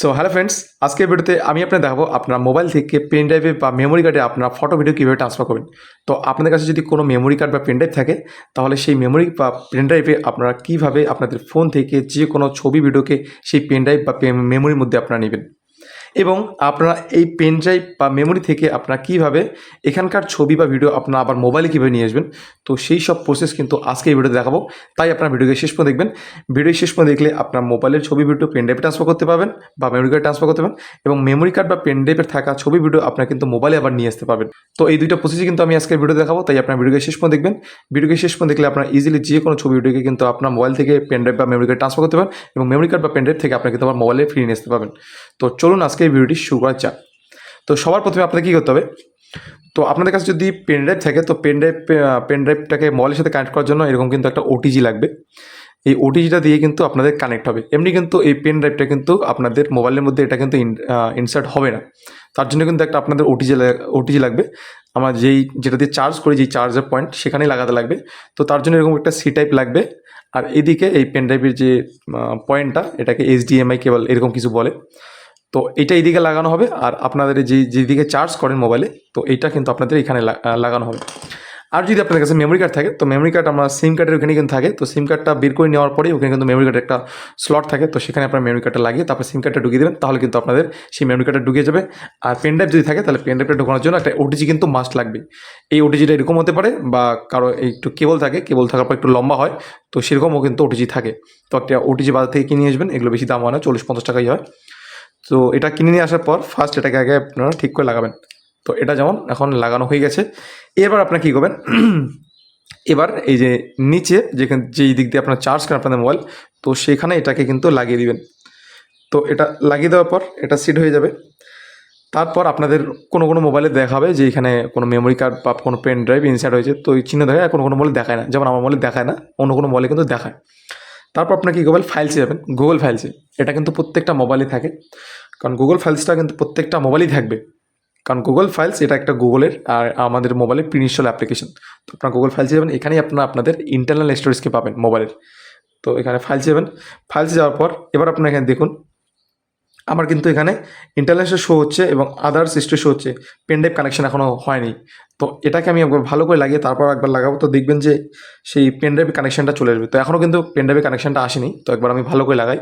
So hello friends আজকের ভিডিওতে আমি আপনার দেখাবো আপনার মোবাইল থেকে পেন ড্রাইভে বা মেমোরি কার্ডে আপনার ফটো ভিডিও কীভাবে ট্রান্সফার করবেন। তো আপনাদের কাছে যদি কোনো মেমোরি কার্ড বা পেন ড্রাইভ থাকে, তাহলে সেই মেমোরি বা পেন ড্রাইভে আপনারা কীভাবে আপনাদের ফোন থেকে যে কোনো ছবি ভিডিওকে সেই পেন ড্রাইভ বা মেমোরির মধ্যে আপনারা নেবেন। এবং আপনারা এই পেন ড্রাইভ বা মেমোরি থেকে আপনারা কীভাবে এখানকার ছবি বা ভিডিও আপনারা আবার মোবাইলে কীভাবে নিয়ে আসবেন? তো সেই সব প্রসেস কিন্তু আজকে এই ভিডিওতে দেখাবো। তাই আপনার ভিডিওকে শেষ পর্যন্ত দেখবেন। ভিডিও শেষ পর্যন্ত দেখলে আপনার মোবাইলের ছবি ভিডিও পেন ড্রাইভে ট্রান্সফার করতে পারবেন বা মেমোরি কার্ড ট্রান্সফার করতে পারবেন এবং মেমোরি কার্ড বা পেন ড্রাইভের থাকা ছবি ভিডিও আপনার কিন্তু মোবাইলে আবার নিয়ে আসতে পারবেন। তো এই দুইটা প্রসেসই কিন্তু আমি আজকের ভিডিও দেখাবো। তাই আপনার ভিডিওকে শেষ পর্যন্ত দেখবেন। ভিডিওকে শেষ পর্যন্ত দেখলে আপনার ইজিলি যে কোনো ছবি ভিডিওকে কিন্তু আপনার মোবাইল থেকে পেন ড্রাইভ বা মেমোরি কার্ড ট্রান্সফার করতে পারেন এবং মেমোরি কার্ড বা পেন ড্রাইভ থেকে আপনার কিন্তু আবার মোবাইলে ফিরিয়ে নিয়ে আসতে পারবেন। তো চলুন আজকে এই ভিডিওটি শুরু করা যাক তো সবার প্রথমে আপনাদের কী করতে হবে? তো আপনাদের কাছে যদি পেন ড্রাইভ থাকে, তো পেন ড্রাইভ পেন ড্রাইভটাকে মোবাইলের সাথে কানেক্ট করার জন্য এরকম কিন্তু একটা ওটিজি লাগবে। এই ওটিজিটা দিয়ে কিন্তু আপনাদের কানেক্ট হবে। এমনি কিন্তু এই পেন ড্রাইভটা কিন্তু আপনাদের মোবাইলের মধ্যে এটা কিন্তু ইনসার্ট হবে না। তার জন্য কিন্তু একটা আপনাদের ওটিজি ওটিজি লাগবে। আমার যেই, যেটা দিয়ে চার্জ করি, যেই চার্জার পয়েন্ট সেখানেই লাগাতে লাগবে। তো তার জন্য এরকম একটা সি টাইপ লাগবে। আর এদিকে এই পেন ড্রাইভের যে পয়েন্টটা এটাকে এইচডিএমআই কেবল এরকম কিছু বলে। তো এটা এইদিকে লাগানো হবে আর আপনাদের যে যেদিকে চার্জ করেন মোবাইলে তো এইটা কিন্তু আপনাদের এখানে লাগানো হবে। আর যদি আপনাদের কাছে মেমোরি কার্ড থাকে, তো মেমোরি কার্ড আমার সিম কার্ডের ওখানে কিন্তু থাকে, তো সিম কার্ডটা বের করে নেওয়ার পরেই ওখানে কিন্তু মেমোরি কার্ডের একটা স্লট থাকে, তো সেখানে আপনার মেমোরি কার্ডটা লাগিয়ে তারপর সিম কার্ডটা ঢুকিয়ে দেবেন, তাহলে কিন্তু আপনাদের সেই মেমোরি কার্ডটা ঢুকিয়ে যাবে। আর পেন ড্রাইভ যদি থাকে, তাহলে পেন ড্রাইভটা ঢোকানোর জন্য একটা ওটিজি কিন্তু মাস্ট লাগবে। এই ওটিজিটা এরকম হতে পারে বা কারও একটু কেবল থাকে কেবল থাকার পর একটু লম্বা হয়, তো সেরকমও কিন্তু ওটিজি থাকে। তো একটা ওটিজি বাজার থেকে কিনে আসবেন, এগুলো বেশি দাম হয় না, চল্লিশ পঞ্চাশ টাকাই হয়। তো এটা কিনে নিয়ে আসার পর ফার্স্ট এটাকে আগে আপনারা ঠিক করে লাগাবেন। তো এটা যেমন এখন লাগানো হয়ে গেছে। এবার আপনারা কী করবেন? এবার এই যে নিচে যেখানে যেই দিক দিয়ে আপনার চার্জ করেন আপনাদের মোবাইল তো সেখানে এটাকে কিন্তু লাগিয়ে দিবেন। তো এটা লাগিয়ে দেওয়ার পর এটা সিট হয়ে যাবে। তারপর আপনাদের কোনো কোনো মোবাইলে দেখাবে যে এখানে কোনো মেমোরি কার্ড বা কোনো পেন ড্রাইভ ইনসার্ট হয়েছে। তো এই চিহ্ন দেখায় কোনো কোনো মোবাইলে দেখায় না। যেমন আমার মোবাইলে দেখায় না, অন্য কোনো মোবাইলে কিন্তু দেখায়। তারপর আপনার কি গুগল ফাইলসে যাবেন। গুগল ফাইলসে এটা কিন্তু প্রত্যেকটা মোবাইলে থাকে। কারণ গুগল ফাইলসটা কিন্তু প্রত্যেকটা মোবাইলেই থাকবে। কারণ গুগল ফাইলস এটা একটা গুগলের আর আমাদের মোবাইলের প্রিনিশিয়াল অ্যাপ্লিকেশন তো আপনার গুগল ফাইলসে যাবেন। এখানেই আপনার আপনাদের ইন্টারনাল স্টোরেজকে পাবেন মোবাইলের তো এখানে ফাইলস যাবেন। ফাইলসে যাওয়ার পর এবার আপনার এখানে দেখুন আমার কিন্তু এখানে ইন্টারন্যাশনাল শো হচ্ছে এবং আদার্স স্টোর শো হচ্ছে। পেন ড্রাইভ কানেকশন এখনও হয়নি। তো এটাকে আমি একবার ভালো করে লাগিয়ে তারপর একবার লাগাবো। তো দেখবেন যে সেই পেন ড্রাইভ কানেকশনটা চলে আসবে। তো এখনও কিন্তু পেন ড্রাইভের কানেকশনটা আসেনি। তো একবার আমি ভালো করে লাগাই।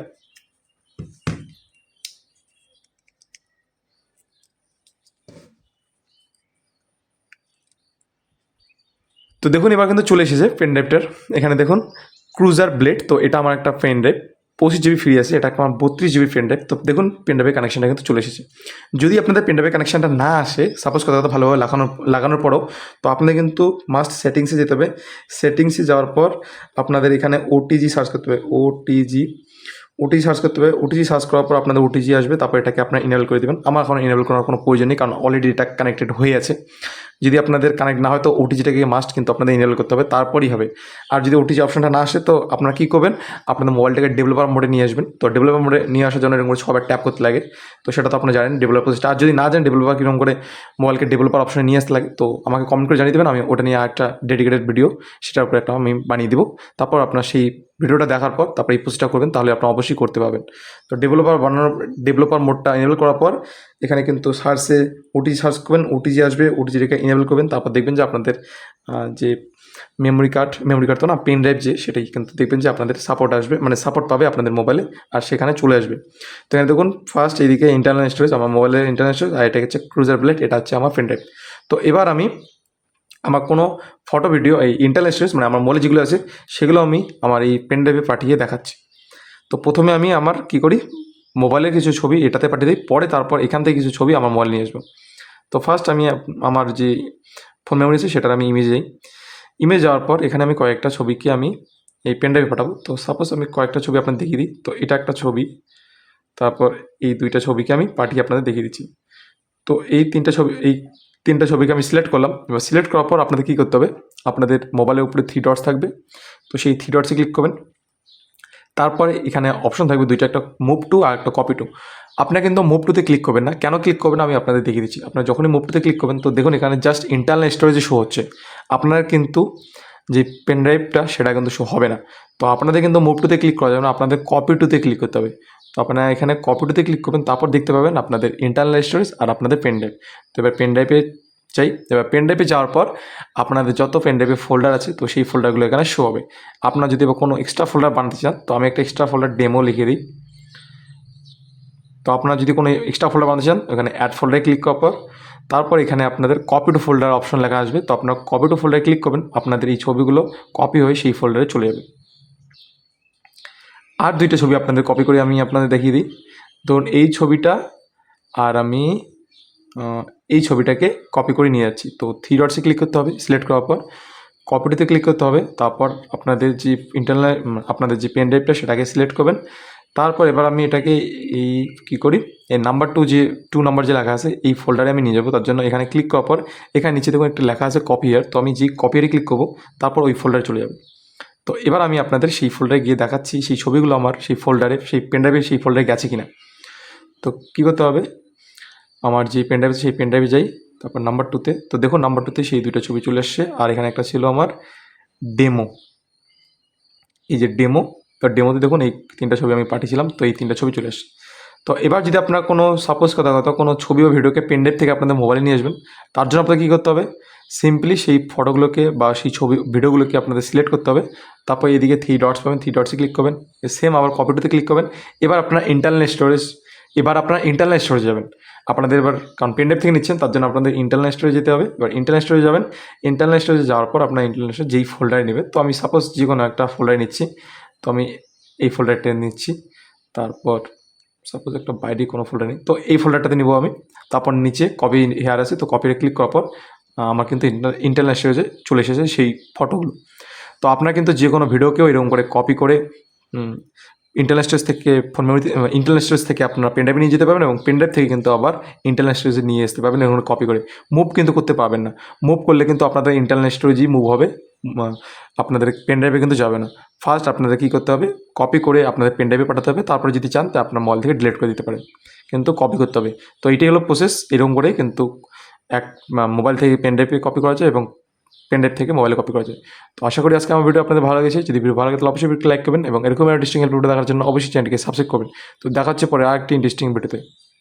তো দেখুন, এবার কিন্তু চলে এসেছে পেন ড্রাইভটার এখানে দেখুন ক্রুজার ব্লেড তো এটা আমার একটা পেন ড্রাইভ পঁচিশ জিবি ফ্রি আছে এটা আমার বত্রিশ জিবি পেন ড্রাইভ তো দেখুন পেন ড্রাইভের কানেকশনটা কিন্তু চলে এসেছে। যদি আপনাদের পেন ড্রাইভের কানেকশনটা না আসে সাপোজ কথা কথা ভালোভাবে লাগানোর লাগানোর পরেও, তো আপনাদের কিন্তু মাস্ট সেটিংসে যেতে হবে। সেটিংসে যাওয়ার পর আপনাদের এখানে ওটিজি সার্চ করতে হবে। ওটিজি ওটিজি সার্চ করতে হবে। ওটিজি সার্চ করার পর আপনাদের ওটিজি আসবে, তারপর এটাকে আপনার ইনেবল করে দেবেন। আমার এখন ইনেবল করার কোনো প্রয়োজন নেই, কারণ অলরেডি এটা কানেক্টেড হয়ে আছে। যদি আপনাদের কানেক্ট না হয় তো ওটিজিটাকে মাস্ট কিন্তু আপনাদের ইনেবল করতে হবে, তারপরই হবে। আর যদি ওটিজি অপশনটা না আসে তো আপনারা কী করবেন? আপনাদের মোবাইলটাকে ডেভেলপার মোডে নিয়ে আসবেন। তো ডেভেলপার মোডে নিয়ে আসার জন্য এরকম করে ছবার ট্যাপ করতে লাগে। তো সেটা তো আপনারা জানেন ডেভেলপার আর যদি না জানেন ডেভেলপার কীরকম করে মোবাইলকে ডেভেলপার অপশনে নিয়ে আসতে লাগে, তো আমাকে কমেন্ট করে জানিয়ে দেবেন। আমি ওটা নিয়ে একটা ডেডিকেটেড ভিডিও সেটার উপরে একটা আমি বানিয়ে দিব। তারপর আপনার সেই ভিডিওটা দেখার পর তারপর এই পোস্টটা করবেন, তাহলে আপনারা অবশ্যই করতে পারবেন। তো ডেভেলপার বানানোর ডেভেলপার মোডটা এনেবল করার পর, এখানে কিন্তু সার্চে ওটিজি সার্চ করবেন ওটিজি আসবে ওটিজি রেখে এনেবল করবেন, তারপর দেখবেন যে আপনাদের যে মেমোরি কার্ড মেমোরি কার্ড তো না পেন ড্রাইভ যে, সেটাই কিন্তু দেখবেন যে আপনাদের সাপোর্ট আসবে মানে সাপোর্ট পাবে আপনাদের মোবাইলে আর সেখানে চলে আসবে। তো এখানে দেখুন ফার্স্ট এইদিকে ইন্টারনাল স্টোরেজ আমার মোবাইলের ইন্টারনাল স্টোরেজ আর এটা হচ্ছে ক্রুজার প্লেট এটা হচ্ছে আমার পেন ড্রাইভ তো এবার আমি আমার কোনো ফটো ভিডিও এই ইন্টারনাল স্টোরেজ মানে আমার মোবাইলে যেগুলো আছে, সেগুলো আমি আমার এই পেন ড্রাইভে পাঠিয়ে দেখাচ্ছি। তো প্রথমে আমি আমার কি করি মোবাইলের কিছু ছবি এটাতে পাঠিয়ে দিই, পরে তারপর এখান থেকে কিছু ছবি আমার মোবাইল নিয়ে আসব। তো ফার্স্ট আমি আমার যে ফোন মেমোরি আছে সেটার আমি ইমেজ যাই ইমেজ যাওয়ার পর এখানে আমি কয়েকটা ছবিকে আমি এই পেন ড্রাইভে পাঠাবো। তো সাপোজ আমি কয়েকটা ছবি আপনাদের দেখিয়ে দিই। তো এটা একটা ছবি। তারপর এই দুইটা ছবিকে আমি পাঠিয়ে আপনাদের দেখিয়ে দিচ্ছি। তো এই তিনটা ছবি, এই তিনটা ছবিকে আমি সিলেক্ট করলাম। এবার সিলেক্ট করার পর আপনাদের কী করতে হবে? আপনাদের মোবাইলের উপরে থ্রি ডটস থাকবে। তো সেই থ্রি ডটসে ক্লিক করবেন। তারপরে এখানে অপশন থাকবে দুইটা, একটা মুভ টু আর একটা কপি টু আপনারা কিন্তু মুভ টুতে ক্লিক করবেন না। কেন ক্লিক করবেন আমি আপনাদের দেখিয়ে দিচ্ছি। আপনারা যখনই মুভ টুতে ক্লিক করবেন, তো দেখুন এখানে জাস্ট ইন্টারনাল স্টোরেজে শো হচ্ছে। আপনার কিন্তু যে পেন ড্রাইভটা সেটা কিন্তু শো হবে না। তো আপনাদের কিন্তু মুভ টুতে ক্লিক করা যাবে না। আপনাদের কপি টুতে ক্লিক করতে হবে। তো আপনারা এখানে কপি টুতে ক্লিক করবেন, তারপর দেখতে পাবেন আপনাদের ইন্টারনাল স্টোরেজ আর আপনাদের পেন ড্রাইভ তো এবার পেন ড্রাইভে চাই এবার পেনড্রাইভে যাওয়ার পর আপনাদের যত পেন ড্রাইভে ফোল্ডার আছে, তো সেই ফোল্ডারগুলো এখানে শো হবে। আপনার যদি বা কোনো এক্সট্রা ফোল্ডার বানাতে চান, তো আমি একটা এক্সট্রা ফোল্ডার ডেমো লিখে দিই। তো আপনারা যদি কোনো এক্সট্রা ফোল্ডার বানাতে চান, এখানে অ্যাড ফোল্ডারে ক্লিক করার পর, তারপর এখানে আপনাদের কপি টু ফোল্ডার অপশন লেখা আসবে। তো আপনারা কপি টু ফোল্ডারে ক্লিক করবেন, আপনাদের এই ছবিগুলো কপি হয়ে সেই ফোল্ডারে চলে যাবে। আর দুইটা ছবি আপনাদের কপি করে আমি আপনাদের দেখিয়ে দিই। ধরুন এই ছবিটা, আর আমি এই ছবিটাকে কপি করে নিয়ে যাচ্ছি। তো থ্রি ডটসে ক্লিক করতে হবে সিলেক্ট করার পর কপিটিতে ক্লিক করতে হবে, তারপর আপনাদের যে ইন্টারনাল আপনাদের যে পেন ড্রাইভটা সেটাকে সিলেক্ট করবেন। তারপর এবার আমি এটাকে এই কী করি, এই নাম্বার টু যে টু নাম্বার যে লেখা আছে, এই ফোল্ডারে আমি নিয়ে যাব। তার জন্য এখানে ক্লিক করার পর এখানে নিচে দেখুন একটা লেখা আছে কপি কপিয়ার তো আমি যে কপিয়ারে ক্লিক করব, তারপর ওই ফোল্ডারে চলে যাবে। তো এবার আমি আপনাদের সেই ফোল্ডারে গিয়ে দেখাচ্ছি, সেই ছবিগুলো আমার সেই ফোল্ডারে সেই পেন পেনড্রাইভে সেই ফোল্ডারে গেছে কিনা। তো কী করতে হবে আমার যে পেনড্রাইভ আছে সেই পেনড্রাইভে যাই, তারপর নাম্বার টুতে তো। দেখুন নাম্বার টুতে সেই দুটো ছবি চলে এসছে। আর এখানে একটা ছিল আমার ডেমো এই যে ডেমো তো ডেমোতে দেখুন, এই তিনটা ছবি আমি পাঠিয়েছিলাম, তো এই তিনটা ছবি চলে এসছে। তো এবার যদি আপনার কোনো সাপোজ কথা কথা, কোনো ছবি বা ভিডিওকে পেনড্রাইভ থেকে আপনাদের মোবাইলে নিয়ে আসবেন, তার জন্য আপনাকে কী করতে হবে? সিম্পলি সেই ফটোগুলোকে বা সেই ছবি ভিডিওগুলোকে আপনাদের সিলেক্ট করতে হবে। তারপর এদিকে থ্রি ডটস পাবেন থ্রি ডটসে ক্লিক করবেন। সেম আবার কপিটুতে ক্লিক করবেন। এবার আপনার ইন্টারনাল স্টোরেজ এবার আপনার ইন্টারনাল স্টোরেজ যাবেন। আপনাদের এবার কারণ পেনড্রাইভ থেকে নিচ্ছেন, তার জন্য আপনাদের ইন্টারনাল স্টোরেজ যেতে হবে। এবার ইন্টারনাল স্টোরেজ যাবেন। ইন্টারনাল স্টোরেজে যাওয়ার পর আপনার ইন্টারনাল স্টোরেজ যেই ফোল্ডারে নেবে, তো আমি সাপোজ যে কোনো একটা ফোল্ডারে নিচ্ছি। তো আমি এই ফোল্ডারটা নিচ্ছি। তারপর সাপোজ একটা বাইরে কোনো ফোল্ডার নেই, তো এই ফোল্ডারটাতে নিব আমি। তারপর নিচে কপি হেয়ার আছে, তো কপিতে ক্লিক করার পর আমার কিন্তু ইন্টারনাল স্টোরেজে চলে এসেছে সেই ফটোগুলো তো আপনারা কিন্তু যে কোনো ভিডিওকেও এরকম করে কপি করে ইন্টারনাল স্টোরেজ থেকে ফোন মেমোরি ইন্টারনাল স্টোরেজ থেকে আপনারা পেনড্রাইভে নিয়ে যেতে পারবেন এবং পেনড্রাইভ থেকে কিন্তু আবার ইন্টারনাল স্টোরেজে নিয়ে আসতে পারবেন এরকম কপি করে। মুভ কিন্তু করতে পারবেন না। মুভ করলে কিন্তু আপনাদের ইন্টারনাল স্টোরেজই মুভ হবে। আপনাদের পেনড্রাইভে কিন্তু যাবে না। ফার্স্ট আপনাদের কী করতে হবে? কপি করে আপনাদের পেনড্রাইভে পাঠাতে হবে। তারপরে যদি চান, তো আপনার মোবাইল থেকে ডিলিট করে দিতে পারেন। কিন্তু কপি করতে হবে। তো এইটাই হলো প্রসেস এরকম করেই কিন্তু এক মোবাইল থেকে পেনড্রাইভে কপি করা যায় এবং পেনড্রাইভ থেকে মোবাইলে কপি করা যায়। তো আশা করি আজকে আমার ভিডিও আপনাদের ভালো লেগেছে। যদি ভিডিও ভালো লাগে, তাহলে অবশ্যই লাইক করবেন এবং এরকম ইন্টারেস্টিং ভিডিও দেখার জন্য অবশ্যই চ্যানেলকে সাবস্ক্রাইব করবেন। তো দেখা হচ্ছে পরে আরেকটি ইন্টারেস্টিং ভিডিওতে